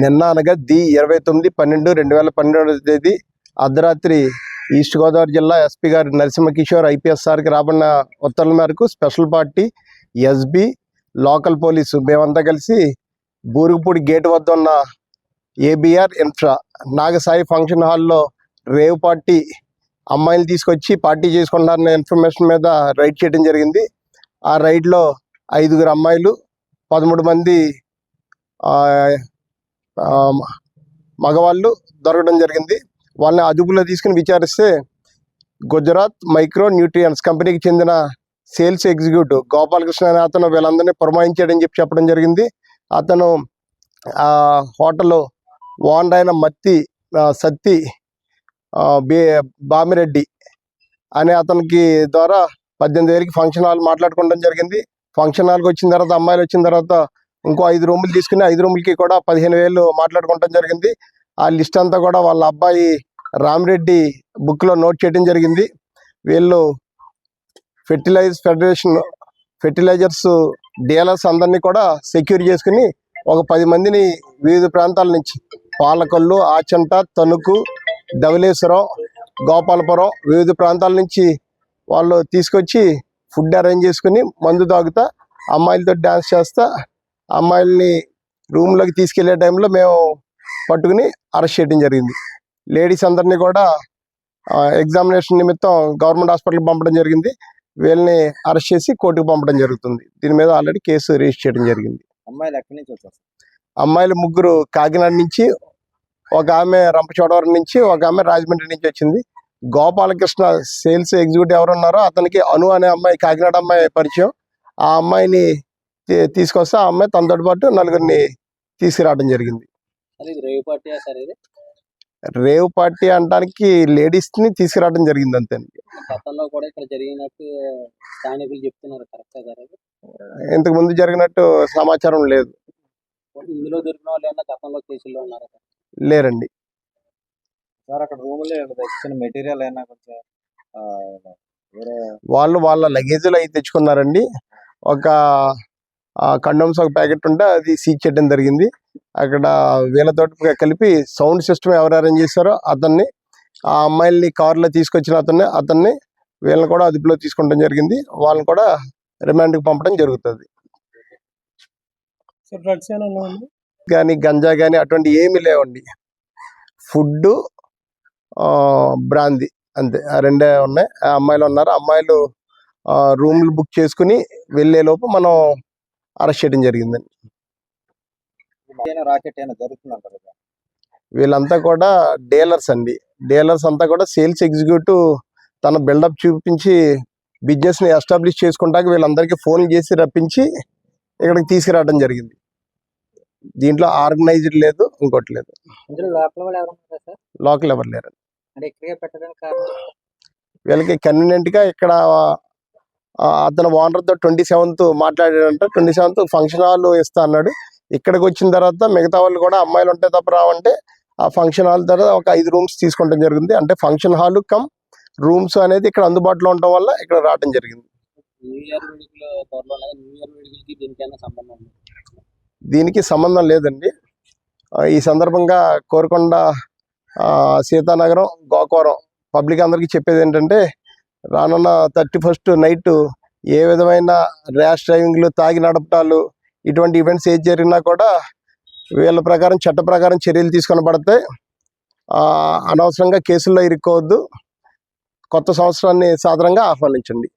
నిన్న అనగా ది ఇరవై తొమ్మిది పన్నెండు రెండు వేల పన్నెండవ తేదీ అర్ధరాత్రి ఈస్ట్ గోదావరి జిల్లా ఎస్పీ గారు నరసింహ కిషోర్ ఐపీఎస్ సార్కి రాబడిన ఉత్తర్వుల మేరకు special party SB local police మేమంతా కలిసి బూరుగుపూడి గేట్ వద్ద ఉన్న ఏబిఆర్ ఇన్ఫ్రా నాగసాయి ఫంక్షన్ హాల్లో రేవ్ పార్టీ అమ్మాయిలు తీసుకొచ్చి పార్టీ చేసుకుంటారన్న ఇన్ఫర్మేషన్ మీద రైడ్ చేయడం జరిగింది. ఆ రైడ్లో ఐదుగురు అమ్మాయిలు పదమూడు మంది ఆ, మగవాళ్ళు దొరకడం జరిగింది. వాళ్ళని అదుపులో తీసుకుని విచారిస్తే గుజరాత్ మైక్రో న్యూట్రియన్స్ కంపెనీకి చెందిన సేల్స్ ఎగ్జిక్యూటివ్ గోపాలకృష్ణ అనే అతను వీళ్ళందరినీ పురమాయించాడని చెప్పి చెప్పడం జరిగింది. అతను ఆ హోటల్ ఓనర్ అయిన మత్తి సత్తి బే బామిరెడ్డి అనే అతనికి ద్వారా పద్దెనిమిది వేలకి ఫంక్షన్ హాల్ మాట్లాడుకోవడం జరిగింది. ఫంక్షన్ హాల్కి వచ్చిన తర్వాత అమ్మాయిలు వచ్చిన తర్వాత ఇంకో ఐదు రూములు తీసుకుని ఐదు రూములకి కూడా పదిహేను వేలు మాట్లాడుకోవటం జరిగింది. ఆ లిస్ట్ అంతా కూడా వాళ్ళ అబ్బాయి రామిరెడ్డి బుక్లో నోట్ చేయడం జరిగింది. వీళ్ళు ఫెర్టిలైజర్స్ ఫెడరేషన్ ఫెర్టిలైజర్స్ డీలర్స్ అందరినీ కూడా సెక్యూర్ చేసుకుని ఒక పది మందిని వివిధ ప్రాంతాల నుంచి పాలకొల్లు ఆచంట తణుకు ధవలేశ్వరం గోపాలపురం వివిధ ప్రాంతాల నుంచి వాళ్ళు తీసుకొచ్చి ఫుడ్ అరేంజ్ చేసుకుని మందు తాగుతా అమ్మాయిలతో డ్యాన్స్ చేస్తా అమ్మాయిల్ని రూమ్లోకి తీసుకెళ్ళే టైంలో మేము పట్టుకుని అరెస్ట్ చేయడం జరిగింది. లేడీస్ అందరినీ కూడా ఎగ్జామినేషన్ నిమిత్తం గవర్నమెంట్ హాస్పిటల్కి పంపడం జరిగింది. వీళ్ళని అరెస్ట్ చేసి కోర్టుకు పంపడం జరుగుతుంది. దీని మీద ఆల్రెడీ కేసు రిజిస్టర్ చేయడం జరిగింది. అమ్మాయిలు ఎక్కడి నుంచి వచ్చారు? అమ్మాయిలు ముగ్గురు కాకినాడ నుంచి ఒక ఆమె రంపచోడవరం నుంచి ఒక ఆమె రాజమండ్రి నుంచి వచ్చింది. గోపాలకృష్ణ సేల్స్ ఎగ్జిక్యూటివ్ ఎవరు ఉన్నారో అతనికి అను అనే అమ్మాయి కాకినాడ అమ్మాయి పరిచయం. ఆ అమ్మాయిని తీసుకొస్తే ఆ అమ్మాయి తనతో పాటు నలుగురిని తీసుకురావడం జరిగింది. రేవ్ పార్టీ సార్ ఇది? రేవ్ పార్టీ అనడానికి లేడీస్ని తీసుకురావడం జరిగింది అంతే గతంలో కూడా ఇక్కడ జరిగినట్టు స్థానికులు చెప్తున్నారు కరెక్ట్ సార్ అది? ఇంతకు ముందు జరిగినట్టు సమాచారం లేదు. ఇందులో దొరికిన వాళ్ళు ఏమన్నా గతంలో కేసుల్లో ఉన్నారు లేరండి. సార్ అక్కడ రూమ్లో తెచ్చిన మెటీరియల్ అయినా కొంచెం ఆ, వేరే వాళ్ళు వాళ్ళ లగేజ్లు అవి తెచ్చుకున్నారండి. ఒక కండోమ్స్ ఒక ప్యాకెట్ ఉంటే అది సీజ్ చేయడం జరిగింది. అక్కడ వీళ్ళతో కలిపి సౌండ్ సిస్టమ్ ఎవరు అరేంజ్ చేశారో అతన్ని ఆ అమ్మాయిల్ని కారులో తీసుకొచ్చిన అతన్ని అతన్ని వీళ్ళని కూడా అదుపులో తీసుకోవడం జరిగింది. వాళ్ళని కూడా రిమాండ్కి పంపడం జరుగుతుంది. కానీ గంజా కానీ అటువంటి ఏమీ లేవండి. ఫుడ్ బ్రాంది అంతే. ఆ రెండే ఉన్నాయి. ఆ అమ్మాయిలు ఉన్నారు. అమ్మాయిలు రూమ్లు బుక్ చేసుకుని వెళ్ళే లోపు మనం అరెస్ట్ చేయడం కదా? వీళ్ళంతా కూడా డీలర్స్ అండి. డీలర్స్ అంతా కూడా సేల్స్ ఎగ్జిక్యూటివ్ తన బిల్డప్ చూపించి బిజినెస్ని ఎస్టాబ్లిష్ చేసుకుంటాక వీళ్ళందరికీ ఫోన్ చేసి రప్పించి ఇక్కడికి తీసుకురావడం జరిగింది. దీంట్లో ఆర్గనైజ్డ్ లేదు ఇంకోటి లేదు. లోకల్ ఎవరు లేరు వీళ్ళకి కన్వీనియంట్గా ఇక్కడ అతను ఓనర్తో ట్వంటీ సెవెంత్ మాట్లాడాడంట. ట్వంటీ సెవెంత్ ఫంక్షన్ హాల్ ఇస్తా అన్నాడు. ఇక్కడికి వచ్చిన తర్వాత మిగతా వాళ్ళు కూడా అమ్మాయిలు ఉంటే తప్ప రావంటే ఆ ఫంక్షన్ హాల్ తర్వాత ఒక ఐదు రూమ్స్ తీసుకోవడం జరిగింది. అంటే ఫంక్షన్ హాల్ కమ్ రూమ్స్ అనేది ఇక్కడ అందుబాటులో ఉండటం వల్ల ఇక్కడ రావడం జరిగింది. దీనికి సంబంధం లేదండి. ఈ సందర్భంగా కోరకొండ ఆ, సీతానగరం గోకవరం పబ్లిక్ అందరికీ చెప్పేది ఏంటంటే రానున్న థర్టీ ఫస్ట్ నైట్ ఏ విధమైన ర్యాష్ డ్రైవింగ్లు తాగి నడపటాలు ఇటువంటి ఈవెంట్స్ ఏది జరిగినా కూడా వీళ్ళ ప్రకారం చట్ట ప్రకారం చర్యలు తీసుకొని పడతాయి. అనవసరంగా కేసుల్లో ఇరుక్కోవద్దు. కొత్త సంవత్సరాన్ని సాధారణంగా ఆహ్వానించండి.